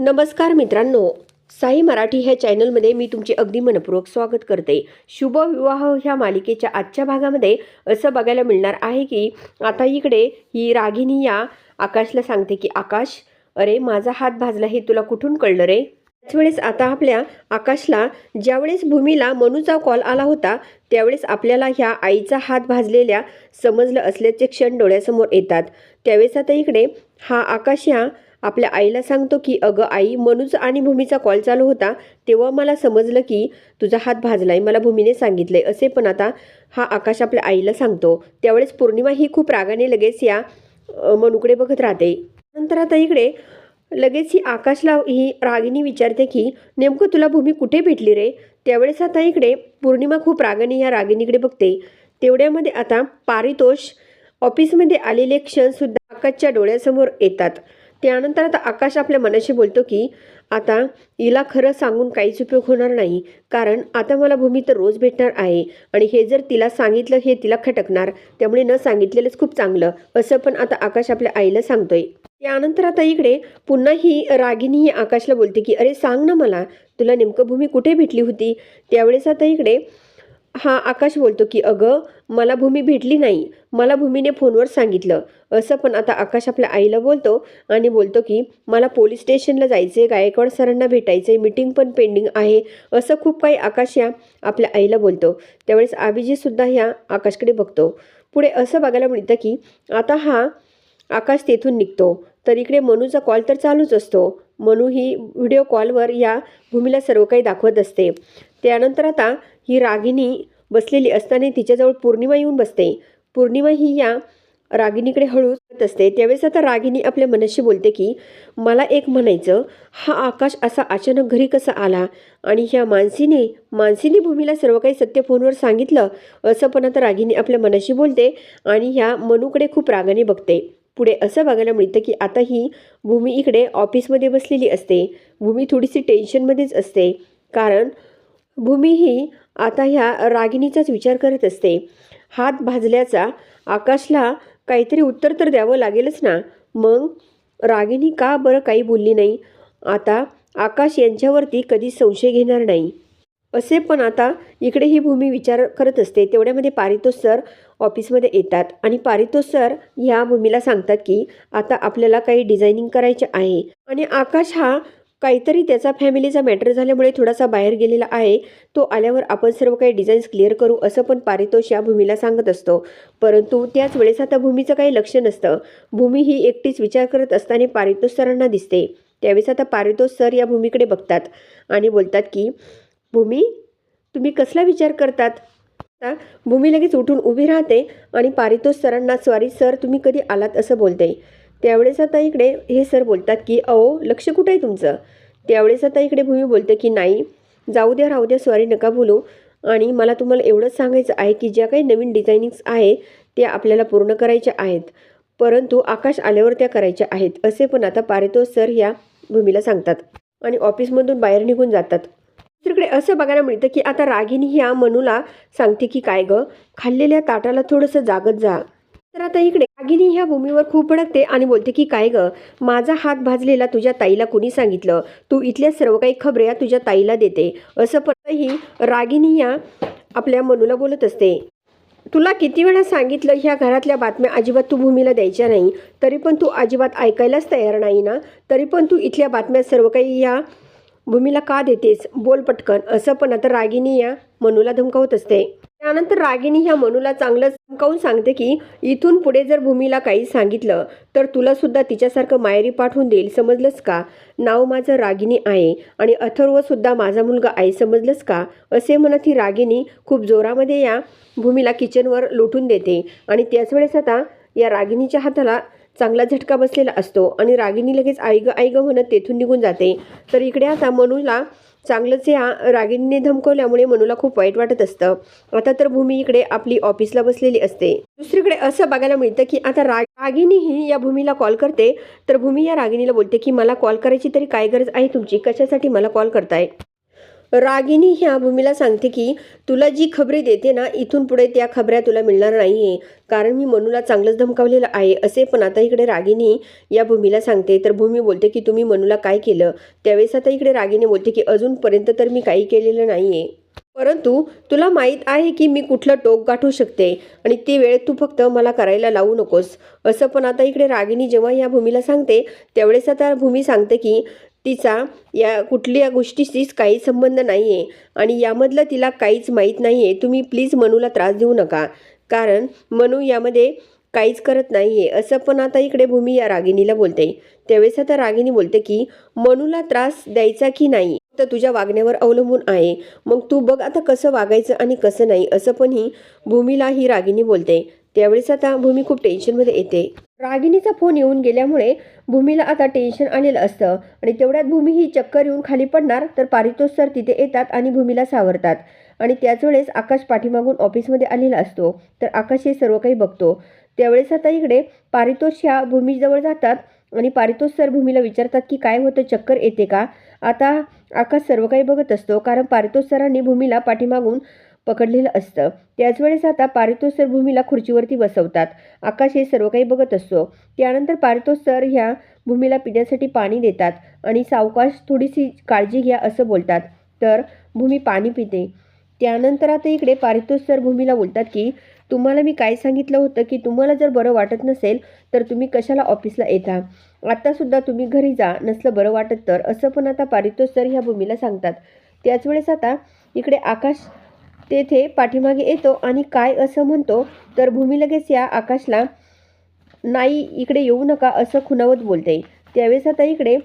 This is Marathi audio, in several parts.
नमस्कार मित्रांनो साई मराठी ह्या चॅनलमध्ये मी तुमचे अगदी मनपूर्वक स्वागत करते. शुभ विवाह ह्या मालिकेच्या आजच्या भागामध्ये असं बघायला मिळणार आहे की आता इकडे ही रागिनी या आकाशला सांगते की आकाश अरे माझा हात भाजला हे तुला कुठून कळलं रे? त्याच वेळेस आता आपल्या आकाशला ज्यावेळेस भूमीला मनूचा कॉल आला होता त्यावेळेस आपल्याला ह्या आईचा हात भाजलेल्या समजलं असल्याचे क्षण डोळ्यासमोर येतात. त्यावेळेस आता इकडे हा आकाश ह्या आपल्या आईला सांगतो की अगं आई मनूज आणि भूमीचा कॉल चालू होता. तेव्हा मला समजलं की तुझा हात भाजलाय. मला भूमीने सांगितलंय. असे पण आता हा आकाश आपल्या आईला सांगतो. त्यावेळेस पौर्णिमा ही खूप रागाने लगेच या मनूकडे बघत राहते. नंतर आता इकडे लगेच ही आकाशला ही रागिनी विचारते की नेमकं तुला भूमी कुठे भेटली रे? त्यावेळेस आता इकडे पौर्णिमा खूप रागाने या रागिनीकडे बघते. तेवढ्यामध्ये आता पारितोष ऑफिसमध्ये आलेले क्षणसुद्धा आकाशच्या डोळ्यासमोर येतात. त्यानंतर आता आकाश आपल्या मनाशी बोलतो की आता हिला खरं सांगून काहीच उपयोग होणार नाही. कारण आता मला भूमी तर रोज भेटणार आहे. आणि हे जर तिला सांगितलं हे तिला खटकणार. त्यामुळे न सांगितलेलंच खूप चांगलं. असं पण आता आकाश आपल्या आईला सांगतोय. त्यानंतर आता इकडे पुन्हा ही रागिनी ही आकाशला बोलते की अरे सांग ना मला. तुला नेमकं भूमी कुठे भेटली होती? त्यावेळेस आता इकडे हा आकाश बोलतो की अगं मला भूमी भेटली नाही. मला भूमीने फोनवर सांगितलं. असं पण आता आकाश आपल्या आईला बोलतो आणि बोलतो की मला पोलीस स्टेशनला जायचं आहे गायकवाड सरांना भेटायचं आहे मिटिंग पण पेंडिंग आहे. असं खूप काही आकाश या आपल्या आईला बोलतो. त्यावेळेस आबीजीसुद्धा ह्या आकाशकडे बघतो. पुढे असं बघायला मिळतं की आता हा आकाश तेथून निघतो. तर इकडे मनूचा कॉल तर चालूच असतो. मनू ही व्हिडिओ कॉलवर या भूमीला सर्व काही दाखवत असते. त्यानंतर आता ही रागिनी बसलेली असताना तिच्याजवळ पौर्णिमा येऊन बसते. पौर्णिमा ही या रागिणीकडे हळूच असते. त्यावेळेस आता रागिनी आपल्या मनाशी बोलते की मला एक म्हणायचं हा आकाश असा अचानक घरी कसा आला? आणि ह्या मानसीने मानसीने भूमीला सर्व काही सत्य फोनवर सांगितलं असं पण आता रागिनी आपल्या मनाशी बोलते आणि ह्या मनूकडे खूप रागाने बघते. पुढे असं बघायला मिळतं की आता ही भूमी इकडे ऑफिसमध्ये बसलेली असते. भूमी थोडीशी टेन्शनमध्येच असते. कारण भूमी ही आता ह्या रागिणीचाच विचार करत असते. हात भाजल्याचा आकाशला काहीतरी उत्तर तर द्यावं लागेलच ना? मग? रागिणी का बरं काही बोलली नाही? आता आकाश यांच्यावरती कधी संशय घेणार नाही. असे पण आता इकडे ही भूमी विचार करत असते. तेवढ्यामध्ये पारितोष सर ऑफिसमध्ये येतात आणि पारितोष सर ह्या भूमीला सांगतात की आता आपल्याला काही डिझायनिंग करायचे आहे. आणि आकाश हा काहीतरी त्याचा फॅमिलीचा मॅटर झाल्यामुळे थोडासा बाहेर गेलेला आहे. तो आल्यावर आपण सर्व काही डिझाईन्स क्लिअर करू असं पण पारितोष या भूमीला सांगत असतो. परंतु त्याच वेळेस आता भूमीचं काही लक्ष नसतं. भूमी ही एकटीच विचार करत असताना पारितोष सरांना दिसते. त्यावेळेस आता पारितोष सर या भूमीकडे बघतात आणि बोलतात की भूमी तुम्ही कसला विचार करतात? भूमी लगेच उठून उभी राहते आणि पारितोष सरांना स्वारी सर तुम्ही कधी आलात? असं बोलते. त्यावेळेस आता इकडे हे सर बोलतात की अहो लक्ष कुठं आहे तुमचं? त्यावेळेस आता इकडे भूमी बोलते की नाही जाऊ द्या राहू द्या सॉरी नका बोलू. आणि मला तुम्हाला एवढंच सांगायचं आहे की ज्या काही नवीन डिझायनिंग्स आहे त्या आपल्याला पूर्ण करायच्या आहेत. परंतु आकाश आल्यावर त्या करायच्या आहेत असे पण आता पारितोष सर ह्या भूमीला सांगतात. आणि ऑफिसमधून बाहेर निघून जातात. दुसरीकडे असं बघायला मिळतं की आता रागिनी ह्या मनूला सांगते की काय गं? खाल्लेल्या ताटाला थोडंसं जागत जा. तर आता इकडे रागिनी ह्या भूमीवर खूप भडकते आणि बोलते की काय गं? माझा हात भाजलेला तुझ्या ताईला कुणी सांगितलं? तू इथल्या सर्व काही खबऱ्या तुझ्या ताईला देते. असं परतही रागिनी या आपल्या मनूला बोलत असते. तुला किती वेळा सांगितलं ह्या घरातल्या बातम्या अजिबात तू भूमीला द्यायच्या नाही. तरी पण तू अजिबात ऐकायलाच तयार नाही ना? तरी पण तू इथल्या बातम्या सर्व काही या भूमीला का देतेस? बोल पटकन. असं पण आता रागिनी या मनूला धमकावत असते. त्यानंतर रागिनी ह्या मनूला चांगलं चमकावून सांगते की इथून पुढे जर भूमीला काही सांगितलं तर तुला सुद्धा तिच्यासारखं मायरी पाठवून देईल समजलंस का? नाव माझं रागिनी आहे आणि अथर्व सुद्धा माझा मुलगा आहे समजलंस का? असे म्हणत ही रागिनी खूप जोरामध्ये या भूमीला किचनवर लोटून देते आणि त्याच वेळेस आता या रागिनीच्या हाताला चांगला झटका बसलेला असतो आणि रागिनी लगेच आईग आईग म्हणत तेथून निघून जाते. तर इकडे आता मनूला चांगलंच या रागिणीने धमकवल्यामुळे मनूला खूप वाईट वाटत असतं. आता तर भूमी इकडे आपली ऑफिसला बसलेली असते. दुसरीकडे असं बघायला मिळतं की आता राग रागिनी ही या भूमीला कॉल करते. तर भूमी या रागिणीला बोलते की मला कॉल करायची तरी काय गरज आहे तुमची? कशासाठी मला कॉल करताय? रागिनी ह्या भूमीला सांगते की तुला जी खबरी देते ना इथून पुढे त्या खबऱ्या तुला मिळणार नाही आहे कारण मी मनूला चांगलंच धमकावलेलं आहे. असे पण आता इकडे रागिनी या भूमीला सांगते. तर भूमी बोलते की तुम्ही मनूला काय केलं? त्यावेळेस आता इकडे रागिनी बोलते की अजूनपर्यंत तर मी काही केलेलं नाही आहे परंतु तुला माहीत आहे की मी कुठलं टोक गाठू शकते आणि ती वेळ तू फक्त मला करायला लावू नकोस. असं पण आता इकडे रागिनी जेव्हा या भूमीला सांगते त्यावेळेस आता भूमी सांगते की तिचा या कुठल्या गोष्टीशीच काही संबंध नाही आहे आणि यामधलं तिला काहीच माहीत नाही आहे तुम्ही प्लीज मनूला त्रास देऊ नका. कारण मनू यामध्ये काहीच करत नाही आहे असं पण आता इकडे भूमी या रागिणीला बोलते. त्यावेळेस आता रागिणी बोलते की मनूला त्रास द्यायचा की नाही? तर तुझ्या वागण्यावर अवलंबून आहे. मग तू बघ आता कसं वागायचं आणि कसं नाही. असं पण ही भूमीला ही रागिणी बोलते. त्यावेळेस आता भूमी खूप टेन्शनमध्ये येते. रागिणीचा फोन येऊन गेल्यामुळे भूमीला आता टेन्शन आलेलं असतं. आणि तेवढ्यात भूमी ही चक्कर येऊन खाली पडणार तर पारितोष सर तिथे येतात आणि भूमीला सावरतात. आणि त्याच वेळेस आकाश पाठीमागून ऑफिसमध्ये आलेला असतो. तर आकाश हे सर्व काही बघतो. त्यावेळेस आता इकडे पारितोष ह्या भूमीजवळ जातात आणि पारितोष सर भूमीला विचारतात की काय होतं चक्कर येते का? आता आकाश सर्व काही बघत असतो. कारण पारितोष सरांनी भूमीला पाठीमागून पकडलेलं असतं. त्याच वेळेस आता पारितोष सर भूमीला खुर्चीवरती बसवतात. आकाश हे सर्व काही बघत असतो. त्यानंतर पारितोष सर ह्या भूमीला पिण्यासाठी पाणी देतात आणि सावकाश थोडीशी काळजी घ्या असं बोलतात. तर भूमी पाणी पिते. त्यानंतर आता इकडे पारितोष सर भूमीला बोलतात की तुम्हाला मी काय सांगितलं होतं की तुम्हाला जर बरं वाटत नसेल तर तुम्ही कशाला ऑफिसला येता? आत्तासुद्धा तुम्ही घरी जा नसलं बरं वाटत तर. असं पण आता पारितोष सर ह्या भूमीला सांगतात. त्याच वेळेस आता इकडे आकाश तेथे पाठीमागे येतो आणि काय असं म्हणतो तर भूमी लगेच या आकाशला नाही इकडे येऊ नका असं खुणावत बोलते. त्यावेळेस आता इकडे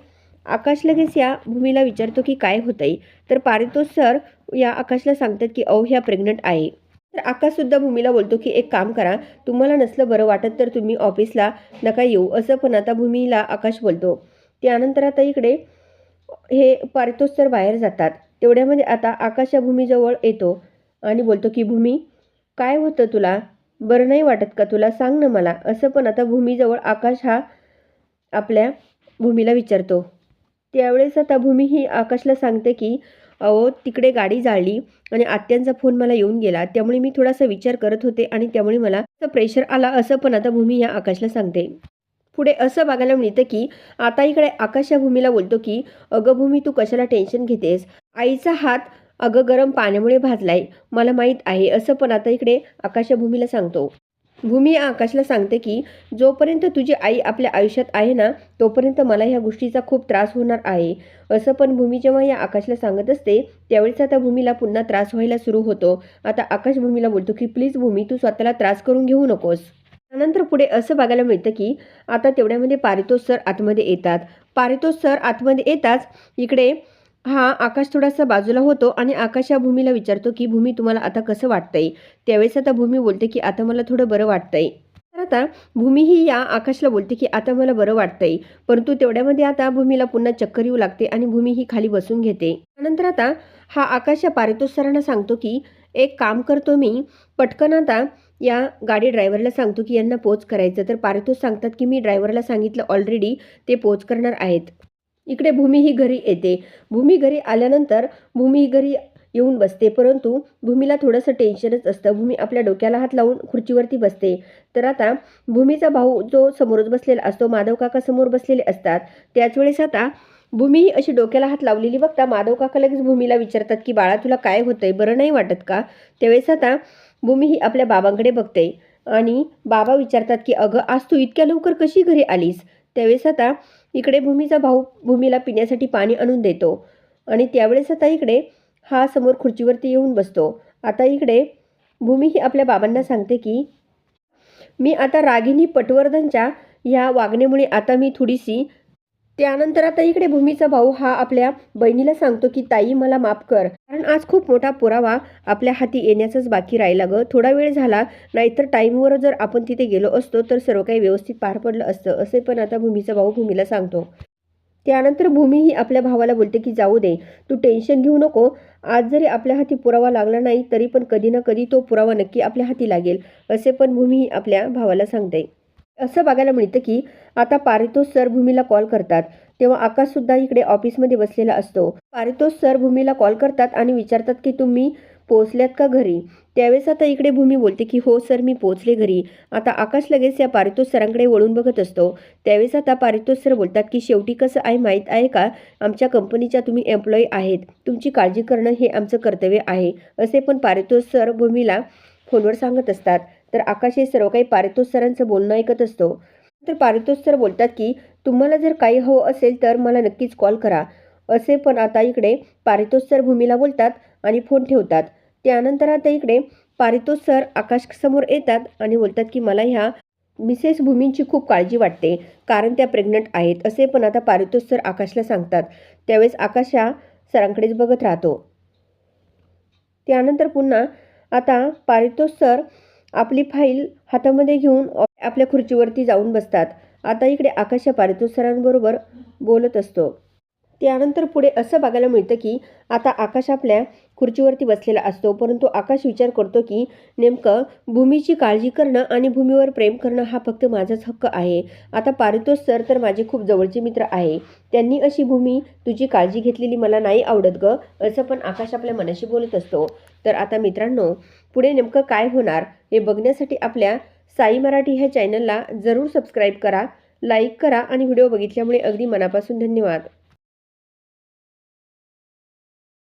आकाश लगेच या भूमीला विचारतो की काय होतंय. तर पारितोष सर या आकाशला सांगतात की अहो ह्या प्रेग्नंट आहे. तर आकाशसुद्धा भूमीला बोलतो की एक काम करा तुम्हाला नसलं बरं वाटत तर तुम्ही ऑफिसला नका येऊ असं पण आता भूमीला आकाश बोलतो. त्यानंतर आता इकडे हे पारितोष सर बाहेर जातात. तेवढ्यामध्ये आता आकाश या भूमीजवळ येतो. आणि बोलतो की भूमी काय होतं तुला? बरं नाही वाटत का तुला? सांग ना मला. असं पण आता भूमीजवळ आकाश हा आपल्या भूमीला विचारतो. त्यावेळेस आता भूमी ही आकाशला सांगते की अहो तिकडे गाडी जाळली आणि आत्यांचा फोन मला येऊन गेला. त्यामुळे मी थोडासा विचार करत होते आणि त्यामुळे मला प्रेशर आला असं पण आता भूमी या आकाशला सांगते. पुढे असं बघायला मिळतं की आता इकडे आकाश या भूमीला बोलतो की अगं भूमी तू कशाला टेन्शन घेतेस? आईचा हात अगं गरम पाण्यामुळे भाजलाय. मला माहीत आहे असं पण आता इकडे आकाशभूमीला सांगतो. भूमी या आकाशला सांगते की जोपर्यंत तुझी आई आपल्या आयुष्यात आहे ना तोपर्यंत मला ह्या गोष्टीचा खूप त्रास होणार आहे. असं पण भूमी जेव्हा या आकाशला सांगत असते त्यावेळेस आता भूमीला पुन्हा त्रास व्हायला सुरू होतो. आता आकाश भूमीला बोलतो की प्लीज भूमी तू स्वतःला त्रास करून घेऊ नकोस. त्यानंतर पुढे असं बघायला मिळतं की आता तेवढ्यामध्ये पारितोष सर आतमध्ये येतात. पारितोष सर आतमध्ये येताच इकडे हा आकाश थोडासा बाजूला होतो आणि आकाश या भूमीला विचारतो की भूमी तुम्हाला आता कसं वाटतंय? त्यावेळेस आता भूमी बोलते की आता मला थोडं बरं वाटतंय. तर आता भूमी ही या आकाशला बोलते की आता मला बरं वाटतंय. परंतु तेवढ्यामध्ये आता भूमीला पुन्हा चक्कर येऊ लागते आणि भूमी ही खाली बसून घेते. त्यानंतर आता हा आकाश या पारितोष सरांना सांगतो की एक काम करतो मी पटकन आता या गाडी ड्रायव्हरला सांगतो की यांना पोच करायचं. तर पारितोष सांगतात की मी ड्रायव्हरला सांगितलं ऑलरेडी ते पोच करणार आहेत. इकडे भूमी ही घरी येते. भूमी घरी आल्यानंतर भूमी घरी येऊन बसते परंतु भूमीला थोडंसं टेन्शनच असतं. भूमी आपल्या डोक्याला हात लावून खुर्चीवरती बसते. तर आता भूमीचा भाऊ जो समोरच बसलेला असतो माधव काका समोर बसलेले असतात. त्याच वेळेस आता भूमी ही अशी डोक्याला हात लावलेली बघता माधव काका लगेच भूमीला विचारतात की बाळा तुला काय होतंय? बरं नाही वाटत का? त्यावेळेस आता भूमी ही आपल्या बाबांकडे बघते आणि बाबा विचारतात की अगं आज तू इतक्या लवकर कशी घरी आलीस? त्यावेळेस आता इकडे भूमीचा भाऊ भूमीला पिण्यासाठी पाणी आणून देतो. आणि त्यावेळेस आता इकडे हा समोर खुर्चीवरती येऊन बसतो. आता इकडे भूमी ही आपल्या बाबांना सांगते की मी आता रागिनी पटवर्धनच्या ह्या वागण्यामुळे आता मी थोडीशी त्यानंतर आता इकडे भूमीचा भाऊ हा आपल्या बहिणीला सांगतो की ताई मला माफ कर. कारण आज खूप मोठा पुरावा आपल्या हाती येण्याचाच बाकी राहिला ग. थोडा वेळ झाला नाहीतर टाईमवर जर आपण तिथे गेलो असतो तर सर्व काही व्यवस्थित पार पडलं असतं असे पण आता भूमीचा भाऊ भूमीला सांगतो. त्यानंतर भूमीही आपल्या भावाला बोलते की जाऊ दे. तू टेन्शन घेऊ नको. आज जरी आपल्या हाती पुरावा लागला नाही तरी पण कधी ना कधी तो पुरावा नक्की आपल्या हाती लागेल असे पण भूमीही आपल्या भावाला सांगते. असं बघायला मिळतं की आता पारितोष सर भूमीला कॉल करतात. तेव्हा आकाश सुद्धा इकडे ऑफिसमध्ये बसलेला असतो. पारितोष सर भूमीला कॉल करतात आणि विचारतात की तुम्ही पोहोचल्यात का घरी? त्यावेळेस आता इकडे भूमी बोलते की हो सर मी पोहोचले घरी. आता आकाश लगेच या पारितोष सरांकडे वळून बघत असतो. त्यावेळेस आता पारितोष सर बोलतात की शेवटी कसं आहे माहीत आहे का? आमच्या कंपनीच्या तुम्ही एम्प्लॉई आहेत. तुमची काळजी करणं हे आमचं कर्तव्य आहे. असे पण पारितोष सर भूमीला फोनवर सांगत असतात. तर आकाश हे सर्व काही पारितोष सरांचं बोलणं ऐकत असतो. तर पारितोष सर बोलतात की तुम्हाला जर काही हवं असेल तर मला नक्कीच कॉल करा. असे पण आता इकडे पारितोष सर भूमीला बोलतात आणि फोन ठेवतात. त्यानंतर आता इकडे पारितोष सर आकाश समोर येतात आणि बोलतात की मला ह्या मिसेस भूमींची खूप काळजी वाटते कारण त्या प्रेग्नंट आहेत. असे पण आता पारितोष सर आकाशला सांगतात. त्यावेळेस आकाश या सरांकडेच बघत राहतो. त्यानंतर पुन्हा आता पारितोष सर आपली फाईल हातामध्ये घेऊन आपल्या खुर्चीवरती जाऊन बसतात. आता इकडे आकाश या पारितोष सरांबरोबर बोलत असतो. त्यानंतर पुढे असं बघायला मिळतं की आता आकाश आपल्या खुर्चीवरती बसलेला असतो. परंतु आकाश विचार करतो की नेमकं भूमीची काळजी करणं आणि भूमीवर प्रेम करणं हा फक्त माझाच हक्क आहे. आता पारितोष सर तर माझे खूप जवळचे मित्र आहे. त्यांनी अशी भूमी तुझी काळजी घेतलेली मला नाही आवडत ग असं पण आकाश आपल्या मनाशी बोलत असतो. तर आता मित्रांनो पुढे नेमकं काय होणार हे बघण्यासाठी आपल्या साई मराठी ह्या चॅनलला जरूर सबस्क्राईब करा लाईक करा आणि व्हिडिओ बघितल्यामुळे अगदी मनापासून धन्यवाद.